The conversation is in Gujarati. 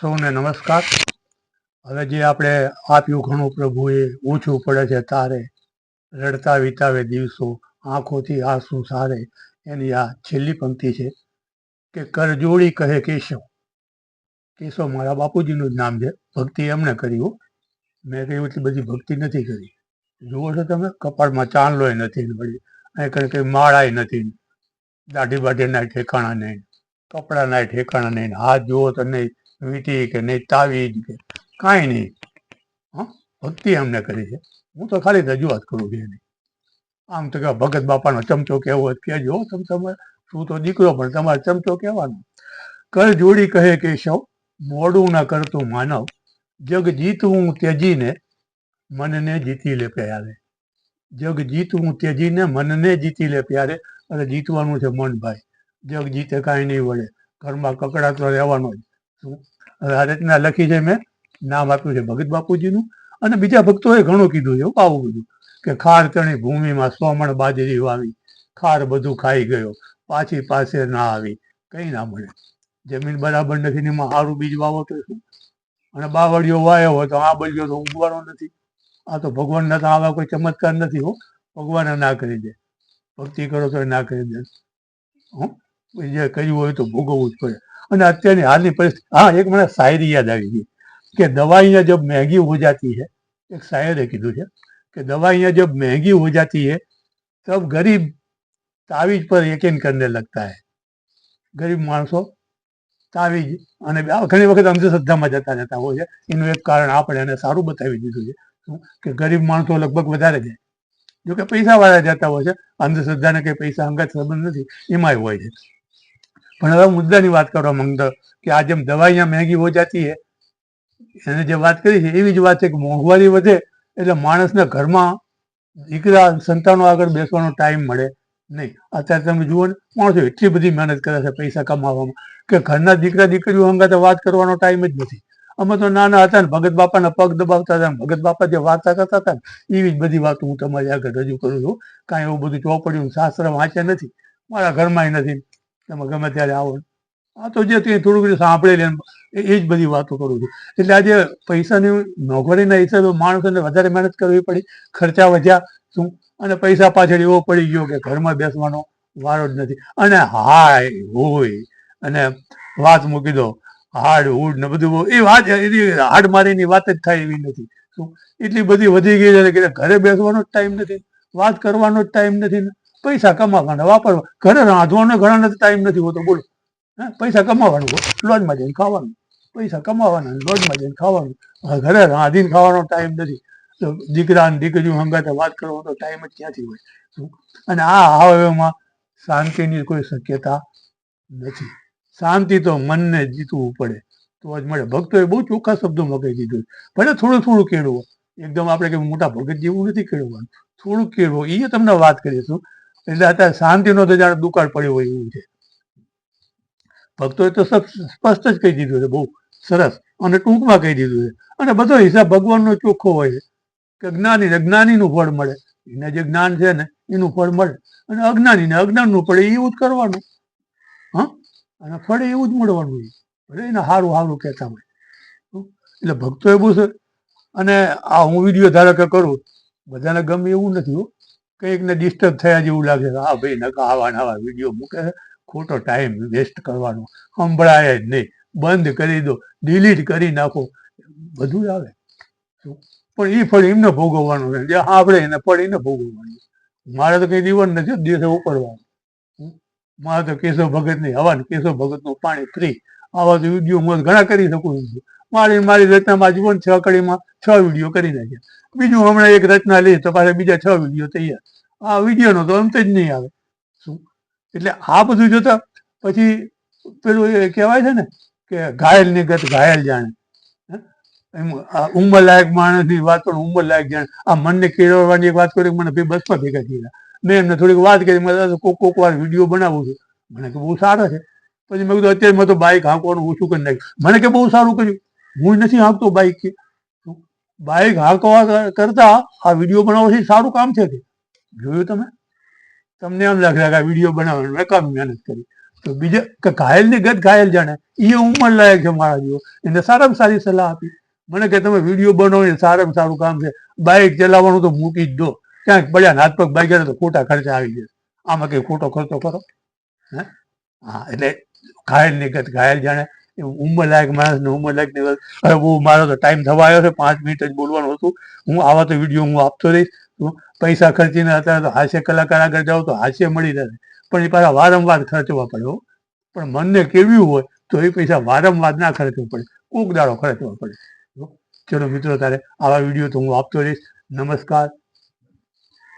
સૌને નમસ્કાર. હવે જે આપણે આપ્યું ઘણું પ્રભુએ ઓછું પડે છે તારે, રડતા વિતાવે દિવસો, આંખોથી આંસુ સારે, એની આ છેલ્લી પંક્તિ છે કે કરજોડી કહે કેશવ. કેશવ મારા બાપુજીનું જ નામ છે. ભક્તિ એમણે કરી હો. મેં કઈ એટલી બધી ભક્તિ નથી કરી. જુઓ છો તમે, કપાળમાં ચાંદલોય નથી મળી અહીં કઈ કઈ માળાય નથી દાઢી બાઢીના ઠેકાણા નહીં, કપડાના ઠેકાણા નહીં હાથ જુઓ તો નહીં વીંટી કે નહીં, તાવીજ કે કાંઈ નહીં. હા? ભક્તિ એમને કરી છે. હું તો ખાલી રજૂઆત કરું છું એની. આમ તો કે ભગત બાપાનો ચમચો કેવો કહેજો તમે તમે તું તો દીકરો, પણ તમારે ચમચો કહેવાનો. કર જોડી કહે કેશવ મોડું ના કરતું માનવ. જગ જીતવું ત્યજીને મનને જીતી લે પ્યારે. જગ જીતવું ત્યજીને મનને જીતી લે પ્યારે. અને જીતવાનું છે મન ભાઈ. જગ જીતે કાંઈ નહીં વળે. ઘરમાં કકડાતો રહેવાનો જ. શું? આ રીતના લખી છે મેં નામ આપ્યું છે ભગત બાપુજીનું. અને બીજા ભક્તોએ ઘણું કીધું છે, આવું બધું. કે ખાર તણી ભૂમિમાં સોમણ બાજરી વાવી, ખાર બધું ખાઈ ગયો, પાછી પાસે ના આવી, કંઈ ના મળે. જમીન બરાબર નથી ને એમાં સારું બીજ વાવો તો શું અને બાવળીઓ વાયો હોય તો આ બળીઓ તો ઉગવાનો નથી. આ તો ભગવાનના તો આવા કોઈ ચમત્કાર નથી હો. ભગવાને ના કરી દે. ભક્તિ કરો તો ના કરી દે. જે કર્યું હોય તો ભોગવવું જ પડે. અને અત્યારની હાલની પરિસ્થિતિ હા, એક મને શાયરી યાદ આવી ગઈ કે દવાઈયાં જબ મહેંગી હો જાતી હૈ એક શાયરે કીધું છે કે દવાઈયાં જબ મહેંગી હો જાતી હૈ તબ ગરીબ તાવીજ પર યકીન કરને લગતા હૈ ગરીબ માણસો તાવીજ અને ઘણી વખત અંધશ્રદ્ધામાં જતા જતા હોય છે. એનું એક કારણ આપણે એને સારું બતાવી દીધું છે. કે ગરીબ માણસો લગભગ વધારે જાય જોકે પૈસાવાળા જતા હોય છે. અંધશ્રદ્ધાને કંઈ પૈસા અંગત સંબંધ નથી. એમાંય હોય છે. પણ હવે મુદ્દાની વાત કરવા માંગતો કે આ જેમ અહીંયા મહેંગી હો જાતી હે, એને જે વાત કરી છે, એવી જ વાત છે કે મોંઘવારી વધે એટલે માણસના ઘરમાં દીકરા સંતાનો આગળ બેસવાનો ટાઈમ મળે નહીં. અત્યારે તમે જુઓ ને, માણસો એટલી બધી મહેનત કરે છે પૈસા કમાવામાં કે ઘરના દીકરા દીકરીઓ અંગાતે વાત કરવાનો ટાઈમ જ નથી. અમે તો નાના હતા ને, ભગત બાપાના પગ દબાવતા હતા ભગત બાપા જે વાર્તા કરતા હતા ને, એવી જ બધી વાતો હું તમારી આગળ રજૂ કરું છું. કાંઈ એવું બધું ચોપડ્યું શાસ્ત્ર વાંચ્યા નથી. મારા ઘરમાં નથી. તમે ગમે ત્યારે આવો. આ તો જે તે થોડું ઘણું સાંભળેલી એમ, એ જ બધી વાતો કરું છું. એટલે આજે પૈસાની નોકરીના હિસાબે માણસોને વધારે મહેનત કરવી પડી, ખર્ચા વધ્યા શું? અને પૈસા પાછળ એવો પડી ગયો કે ઘરમાં બેસવાનો વારો જ નથી. અને હાય હોય અને વાત મૂકી દો, હાડ, હુડ ને બધું એ વાત એની હાડ મારીની વાત જ થાય એવી નથી. શું? એટલી બધી વધી ગઈ છે કે ઘરે બેસવાનો જ ટાઈમ નથી. વાત કરવાનો જ ટાઈમ નથી. ને પૈસા કમાવાના, વાપરવા. ઘરે રાંધવાનો ઘણા ટાઈમ નથી હોતો, બોલો. હે, પૈસા કમાવાનું લોજમાં જઈને ખાવાનું. પૈસા કમાવાના લોજમાં જઈને ખાવાનું. ઘરે રાંધીને ખાવાનો ટાઈમ નથી. તો દીકરા ને દીકરીઓ હંગાતે વાત કરવાનો તો ટાઈમ જ ક્યાંથી હોય? અને આ હવામાં શાંતિની કોઈ શક્યતા નથી. શાંતિ તો મનને જીતવું પડે. તો જ મળે. ભક્તોએ બહુ ચોખ્ખા શબ્દોમાં કહી દીધું. ભલે થોડું થોડું કેળવો. એકદમ આપણે કે મોટા ભગત જેવું નથી કેળવવાનું. થોડું કેળવો. એ તમને વાત કરીશું એટલે અત્યારે શાંતિનો તો જાણે દુકાળ પડ્યો હોય એવું છે. ભક્તોએ તો સ્પષ્ટ જ કહી દીધું છે, બહુ સરસ. અને ટૂંકમાં કહી દીધું છે. અને બધો હિસાબ ભગવાનનો ચોખ્ખો હોય કે જ્ઞાની જ્ઞાનીનું ફળ મળે. એને જે જ્ઞાન છે ને, એનું ફળ મળે. અને અજ્ઞાનીને અજ્ઞાનનું પડે એવું જ કરવાનું. હા? અને ફળે એવું જ મળવાનું ભલે એને સારું સારું કહેતા હોય. એટલે એટલે એ બહુ છે અને આ હું વીડિયો ધારો કે કરું, બધાને ગમે એવું નથી હો. કંઈકને ડિસ્ટર્બ થયા જેવું લાગે હા ભાઈ નકા આવા ને આવા વીડિયો મૂકે ખોટો ટાઈમ વેસ્ટ કરવાનો. સંભળાય જ નહીં. બંધ કરી દો. ડિલીટ કરી નાખો. બધું આવે. પણ એ ફળ એમને ભોગવવાનું છે. જે આપણે એને ફળ એને ભોગવવાનું મારે તો કઈ દીવન નથી. દિવસે ઉપડવાનું મારે તો કેશવ ભગત નહીં હવા ને કેશવ ભગતનું પાણી ફ્રી આવા તો વીડિયો હું ઘણા કરી શકું છું. મારી મારી રચનામાં જીવન છ કડીમાં છ વીડિયો કરી નાખ્યા. બીજું હમણાં એક રચના લઈ તો પાછા બીજા છ વીડિયો તૈયાર. આ વિડીયોનો તો અંત જ નહીં આવે. શું? એટલે આ બધું જોતા પછી પેલું એ કહેવાય છે ને કે ઘાયલ ને ગત ઘાયલ જાણે. હે? એમ આ ઉંમર લાયક માણસની વાત પણ ઉંમર લાયક જાણે. આ મનને કેળવવાની એક વાત કરી મને ભાઈ બસમાં ભેગા થયા મેં એમને થોડીક વાત કરી મેં કોક કોક વાર વીડિયો બનાવું છું. મને કે બહુ સારો છે. પછી મેં કીધું, અત્યારે મેં તો બાઇક હાંકવાનું ઓછું કરી નાખ્યું. મને કે બહુ સારું કર્યું. હું નથી હાંકતો બાઇક બાઇક હાંકવા કરતા આ વીડિયો બનાવવાથી સારું કામ છે કે? જોયું તમે? તમને એમ લાગે કે આ વીડિયો બનાવવાનું, મેં કામ મહેનત કરી. તો બીજા કે ઘાયલની ગત ઘાયલ જાણે એ ઉંમર લાયક છે મારા જેવો. એને સારામાં સારી સલાહ આપી. મને કે તમે વીડિયો બનાવો સારામાં સારું કામ છે. બાઇક ચલાવવાનું તો મૂકી જ દો. ક્યાંક પડ્યા હાથ પગ બાઇક તો ખોટા ખર્ચા આવી જાય આમાં કઈ ખોટો ખર્ચો કરો હે, એટલે ઘાયલની ગત ઘાયલ જાણે ઉંમર લાયક માણસને ઉંમર લાયકની હવે બહુ મારો તો ટાઈમ થવા આવ્યો છે, પાંચ મિનિટ જ બોલવાનું હતું. હું આવા તો વીડિયો હું આપતો રહીશ. પૈસા ખર્ચીને અત્યારે તો હાસ્ય કલાકાર આગળ જાઉં તો હાસ્ય મળી રહે. પણ એ પાછા વારંવાર ખર્ચવા પડે હો. પણ મનને કેળવ્યું હોય તો એ પૈસા વારંવાર ના ખર્ચવું પડે. કોક દાડો ખર્ચવા પડે. ચલો મિત્રો, તારે આવા વીડિયો તો હું આપતો રહીશ. નમસ્કાર.